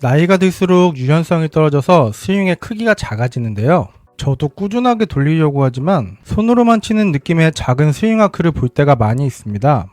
나이가 들수록 유연성이 떨어져서 스윙의 크기가 작아지는데요. 저도 꾸준하게 돌리려고 하지만 손으로만 치는 느낌의 작은 스윙 아크를 볼 때가 많이 있습니다.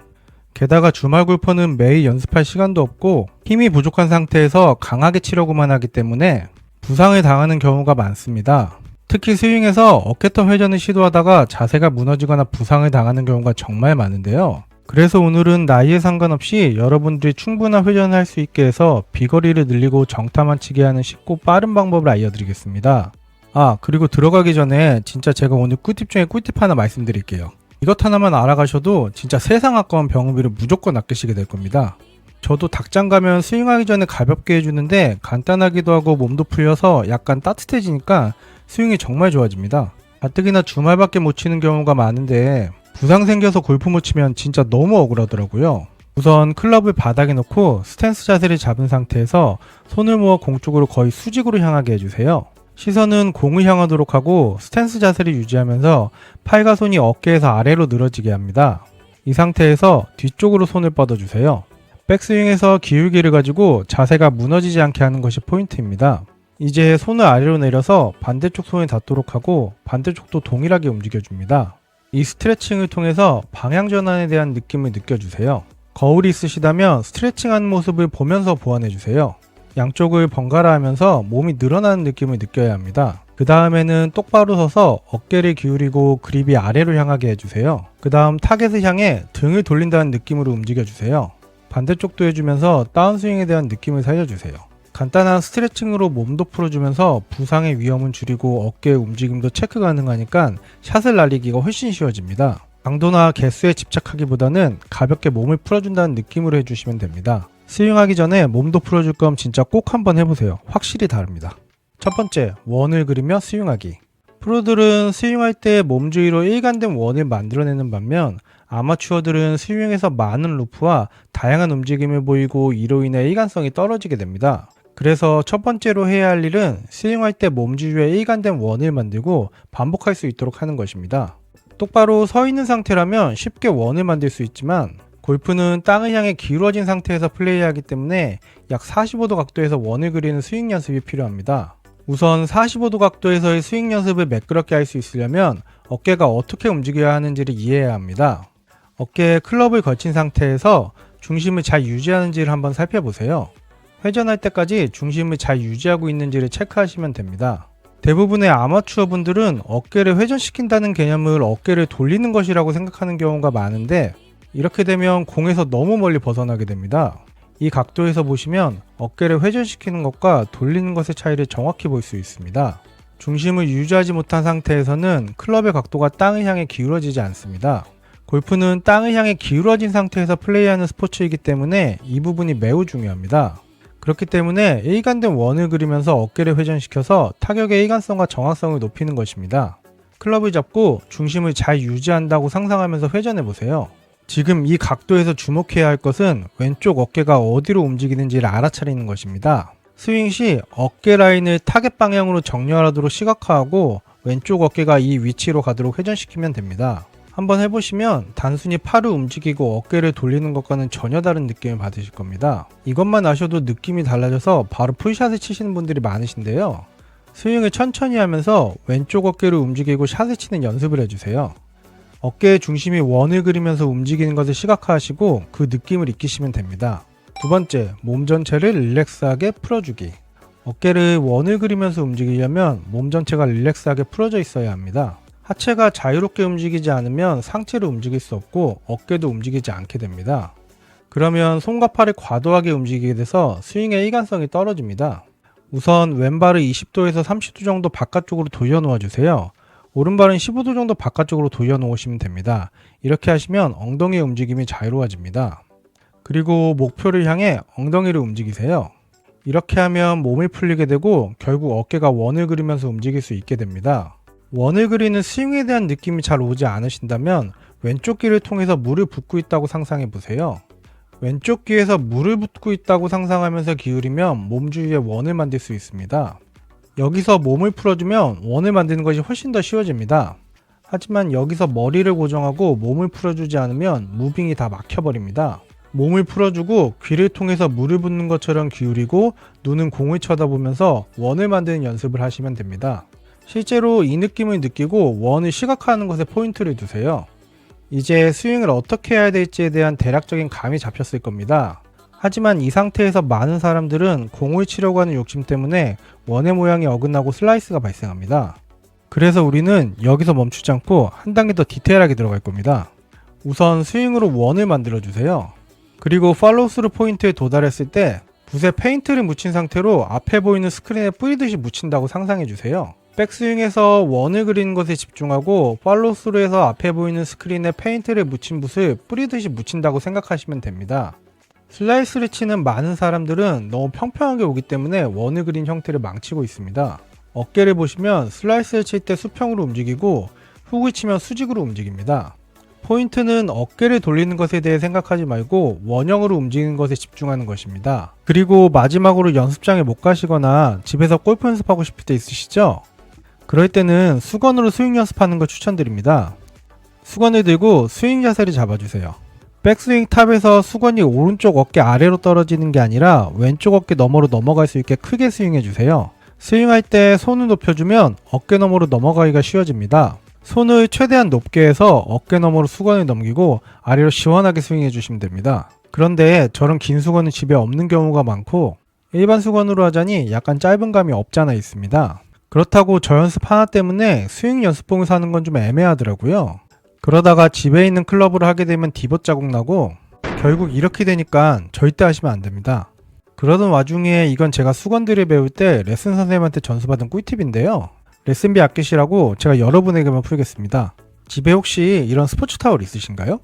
게다가 주말 골퍼는 매일 연습할 시간도 없고 힘이 부족한 상태에서 강하게 치려고만 하기 때문에 부상을 당하는 경우가 많습니다. 특히 스윙에서 어깨턴 회전을 시도하다가 자세가 무너지거나 부상을 당하는 경우가 정말 많은데요. 그래서 오늘은 나이에 상관없이 여러분들이 충분한 회전을 할 수 있게 해서 비거리를 늘리고 정타만 치게 하는 쉽고 빠른 방법을 알려드리겠습니다. 아, 그리고 들어가기 전에 진짜 제가 오늘 꿀팁 중에 꿀팁 하나 말씀드릴게요. 이것 하나만 알아가셔도 진짜 세상 아까운 병원비를 무조건 아끼시게 될 겁니다. 저도 닭장 가면 스윙하기 전에 가볍게 해주는데 간단하기도 하고 몸도 풀려서 약간 따뜻해지니까 스윙이 정말 좋아집니다. 가뜩이나 주말밖에 못 치는 경우가 많은데 부상 생겨서 골프 못 치면 진짜 너무 억울하더라고요. 우선 클럽을 바닥에 놓고 스탠스 자세를 잡은 상태에서 손을 모아 공 쪽으로 거의 수직으로 향하게 해주세요. 시선은 공을 향하도록 하고 스탠스 자세를 유지하면서 팔과 손이 어깨에서 아래로 늘어지게 합니다. 이 상태에서 뒤쪽으로 손을 뻗어주세요. 백스윙에서 기울기를 가지고 자세가 무너지지 않게 하는 것이 포인트입니다. 이제 손을 아래로 내려서 반대쪽 손에 닿도록 하고 반대쪽도 동일하게 움직여줍니다. 이 스트레칭을 통해서 방향 전환에 대한 느낌을 느껴주세요. 거울이 있으시다면 스트레칭하는 모습을 보면서 보완해주세요. 양쪽을 번갈아 하면서 몸이 늘어나는 느낌을 느껴야 합니다. 그 다음에는 똑바로 서서 어깨를 기울이고 그립이 아래로 향하게 해주세요. 그 다음 타겟을 향해 등을 돌린다는 느낌으로 움직여주세요. 반대쪽도 해주면서 다운스윙에 대한 느낌을 살려주세요. 간단한 스트레칭으로 몸도 풀어주면서 부상의 위험은 줄이고 어깨의 움직임도 체크 가능하니까 샷을 날리기가 훨씬 쉬워집니다. 강도나 개수에 집착하기보다는 가볍게 몸을 풀어준다는 느낌으로 해주시면 됩니다. 스윙하기 전에 몸도 풀어줄 거면 진짜 꼭 한번 해보세요. 확실히 다릅니다. 첫 번째, 원을 그리며 스윙하기. 프로들은 스윙할 때 몸 주위로 일관된 원을 만들어내는 반면 아마추어들은 스윙에서 많은 루프와 다양한 움직임을 보이고 이로 인해 일관성이 떨어지게 됩니다. 그래서 첫 번째로 해야 할 일은 스윙할 때 몸 주위에 일관된 원을 만들고 반복할 수 있도록 하는 것입니다. 똑바로 서 있는 상태라면 쉽게 원을 만들 수 있지만 골프는 땅을 향해 기울어진 상태에서 플레이하기 때문에 약 45도 각도에서 원을 그리는 스윙 연습이 필요합니다. 우선 45도 각도에서의 스윙 연습을 매끄럽게 할 수 있으려면 어깨가 어떻게 움직여야 하는지를 이해해야 합니다. 어깨에 클럽을 걸친 상태에서 중심을 잘 유지하는지를 한번 살펴보세요. 회전할 때까지 중심을 잘 유지하고 있는지를 체크하시면 됩니다. 대부분의 아마추어 분들은 어깨를 회전시킨다는 개념을 어깨를 돌리는 것이라고 생각하는 경우가 많은데 이렇게 되면 공에서 너무 멀리 벗어나게 됩니다. 이 각도에서 보시면 어깨를 회전시키는 것과 돌리는 것의 차이를 정확히 볼 수 있습니다. 중심을 유지하지 못한 상태에서는 클럽의 각도가 땅을 향해 기울어지지 않습니다. 골프는 땅을 향해 기울어진 상태에서 플레이하는 스포츠이기 때문에 이 부분이 매우 중요합니다. 그렇기 때문에 일관된 원을 그리면서 어깨를 회전시켜서 타격의 일관성과 정확성을 높이는 것입니다. 클럽을 잡고 중심을 잘 유지한다고 상상하면서 회전해 보세요. 지금 이 각도에서 주목해야 할 것은 왼쪽 어깨가 어디로 움직이는지를 알아차리는 것입니다. 스윙 시 어깨 라인을 타겟 방향으로 정렬하도록 시각화하고 왼쪽 어깨가 이 위치로 가도록 회전시키면 됩니다. 한번 해보시면 단순히 팔을 움직이고 어깨를 돌리는 것과는 전혀 다른 느낌을 받으실 겁니다. 이것만 아셔도 느낌이 달라져서 바로 풀샷을 치시는 분들이 많으신데요. 스윙을 천천히 하면서 왼쪽 어깨를 움직이고 샷을 치는 연습을 해주세요. 어깨의 중심이 원을 그리면서 움직이는 것을 시각화하시고 그 느낌을 익히시면 됩니다. 두 번째, 몸 전체를 릴렉스하게 풀어주기. 어깨를 원을 그리면서 움직이려면 몸 전체가 릴렉스하게 풀어져 있어야 합니다. 하체가 자유롭게 움직이지 않으면 상체를 움직일 수 없고 어깨도 움직이지 않게 됩니다. 그러면 손과 팔이 과도하게 움직이게 돼서 스윙의 일관성이 떨어집니다. 우선 왼발을 20도에서 30도 정도 바깥쪽으로 돌려 놓아 주세요. 오른발은 15도 정도 바깥쪽으로 돌려 놓으시면 됩니다. 이렇게 하시면 엉덩이의 움직임이 자유로워집니다. 그리고 목표를 향해 엉덩이를 움직이세요. 이렇게 하면 몸이 풀리게 되고 결국 어깨가 원을 그리면서 움직일 수 있게 됩니다. 원을 그리는 스윙에 대한 느낌이 잘 오지 않으신다면 왼쪽 귀를 통해서 물을 붓고 있다고 상상해 보세요. 왼쪽 귀에서 물을 붓고 있다고 상상하면서 기울이면 몸 주위에 원을 만들 수 있습니다. 여기서 몸을 풀어주면 원을 만드는 것이 훨씬 더 쉬워집니다. 하지만 여기서 머리를 고정하고 몸을 풀어주지 않으면 무빙이 다 막혀버립니다. 몸을 풀어주고 귀를 통해서 물을 붓는 것처럼 기울이고 눈은 공을 쳐다보면서 원을 만드는 연습을 하시면 됩니다. 실제로 이 느낌을 느끼고 원을 시각화하는 것에 포인트를 두세요. 이제 스윙을 어떻게 해야 될지에 대한 대략적인 감이 잡혔을 겁니다. 하지만 이 상태에서 많은 사람들은 공을 치려고 하는 욕심 때문에 원의 모양이 어긋나고 슬라이스가 발생합니다. 그래서 우리는 여기서 멈추지 않고 한 단계 더 디테일하게 들어갈 겁니다. 우선 스윙으로 원을 만들어 주세요. 그리고 팔로우스루 포인트에 도달했을 때 붓에 페인트를 묻힌 상태로 앞에 보이는 스크린에 뿌리듯이 묻힌다고 상상해 주세요. 백스윙에서 원을 그리는 것에 집중하고 팔로우스루에서 앞에 보이는 스크린에 페인트를 묻힌 붓을 뿌리듯이 묻힌다고 생각하시면 됩니다. 슬라이스를 치는 많은 사람들은 너무 평평하게 오기 때문에 원을 그린 형태를 망치고 있습니다. 어깨를 보시면 슬라이스를 칠 때 수평으로 움직이고 훅을 치면 수직으로 움직입니다. 포인트는 어깨를 돌리는 것에 대해 생각하지 말고 원형으로 움직이는 것에 집중하는 것입니다. 그리고 마지막으로 연습장에 못 가시거나 집에서 골프 연습하고 싶을 때 있으시죠? 그럴 때는 수건으로 스윙 연습하는 걸 추천드립니다. 수건을 들고 스윙 자세를 잡아주세요. 백스윙 탑에서 수건이 오른쪽 어깨 아래로 떨어지는 게 아니라 왼쪽 어깨 너머로 넘어갈 수 있게 크게 스윙해 주세요. 스윙할 때 손을 높여주면 어깨 너머로 넘어가기가 쉬워집니다. 손을 최대한 높게 해서 어깨 너머로 수건을 넘기고 아래로 시원하게 스윙해 주시면 됩니다. 그런데 저런 긴 수건은 집에 없는 경우가 많고 일반 수건으로 하자니 약간 짧은 감이 없잖아 있습니다. 그렇다고 저 연습 하나 때문에 스윙 연습봉을 사는 건 좀 애매하더라고요. 그러다가 집에 있는 클럽으로 하게 되면 디봇 자국 나고 결국 이렇게 되니까 절대 하시면 안 됩니다. 그러던 와중에 이건 제가 수건들을 배울 때 레슨 선생님한테 전수받은 꿀팁인데요. 레슨비 아끼시라고 제가 여러분에게만 풀겠습니다. 집에 혹시 이런 스포츠 타월 있으신가요?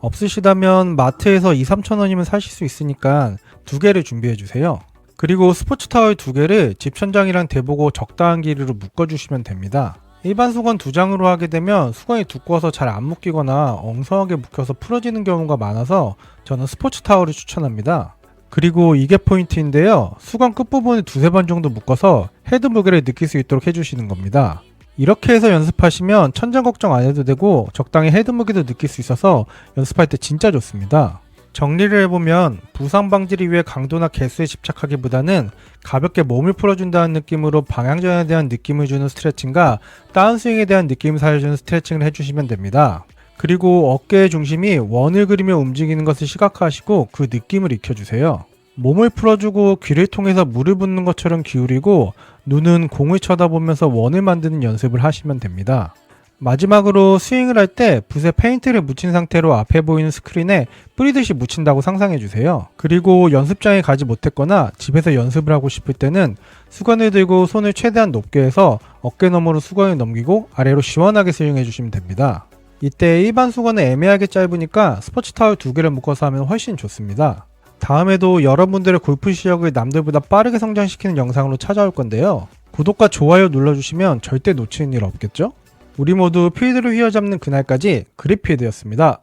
없으시다면 마트에서 2, 3천 원이면 사실 수 있으니까 두 개를 준비해 주세요. 그리고 스포츠 타월 두 개를 집 천장이랑 대보고 적당한 길이로 묶어주시면 됩니다. 일반 수건 두 장으로 하게 되면 수건이 두꺼워서 잘 안 묶이거나 엉성하게 묶여서 풀어지는 경우가 많아서 저는 스포츠 타월을 추천합니다. 그리고 이게 포인트인데요. 수건 끝부분을 두세 번 정도 묶어서 헤드 무게를 느낄 수 있도록 해주시는 겁니다. 이렇게 해서 연습하시면 천장 걱정 안 해도 되고 적당히 헤드 무게도 느낄 수 있어서 연습할 때 진짜 좋습니다. 정리를 해보면 부상 방지를 위해 강도나 개수에 집착하기보다는 가볍게 몸을 풀어준다는 느낌으로 방향전에 대한 느낌을 주는 스트레칭과 다운스윙에 대한 느낌을 살려주는 스트레칭을 해주시면 됩니다. 그리고 어깨의 중심이 원을 그리며 움직이는 것을 시각화하시고 그 느낌을 익혀주세요. 몸을 풀어주고 귀를 통해서 물을 붓는 것처럼 기울이고 눈은 공을 쳐다보면서 원을 만드는 연습을 하시면 됩니다. 마지막으로 스윙을 할 때 붓에 페인트를 묻힌 상태로 앞에 보이는 스크린에 뿌리듯이 묻힌다고 상상해 주세요. 그리고 연습장에 가지 못했거나 집에서 연습을 하고 싶을 때는 수건을 들고 손을 최대한 높게 해서 어깨 너머로 수건을 넘기고 아래로 시원하게 스윙해 주시면 됩니다. 이때 일반 수건은 애매하게 짧으니까 스포츠 타월 두 개를 묶어서 하면 훨씬 좋습니다. 다음에도 여러분들의 골프 실력을 남들보다 빠르게 성장시키는 영상으로 찾아올 건데요. 구독과 좋아요 눌러주시면 절대 놓치는 일 없겠죠? 우리 모두 필드를 휘어잡는 그날까지 그립필드였습니다.